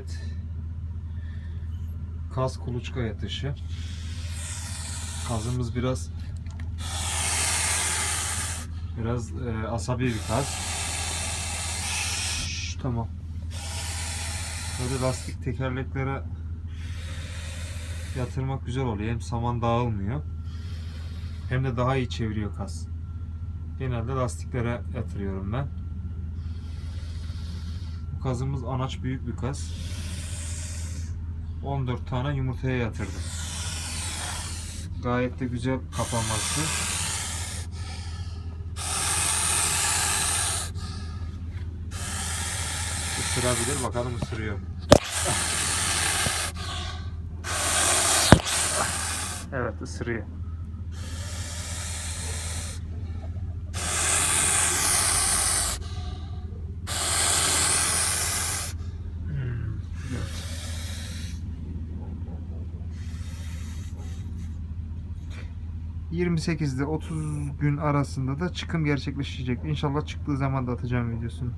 adet kaz kuluçka yatışı. Kazımız biraz biraz e, asabi bir kaz. Şşş, tamam. Böyle lastik tekerleklere yatırmak güzel oluyor. Hem saman dağılmıyor. Hem de daha iyi çeviriyor kas. Genelde lastiklere yatırıyorum ben. Kazımız anaç büyük bir kaz. 14 tane yumurtaya yatırdım. Gayet de güzel kapanması. Isırabilir. Bakalım ısırıyor. Evet ısırıyor. ...28'de 30 gün arasında da çıkım gerçekleşecek. İnşallah çıktığı zaman da atacağım videosunu.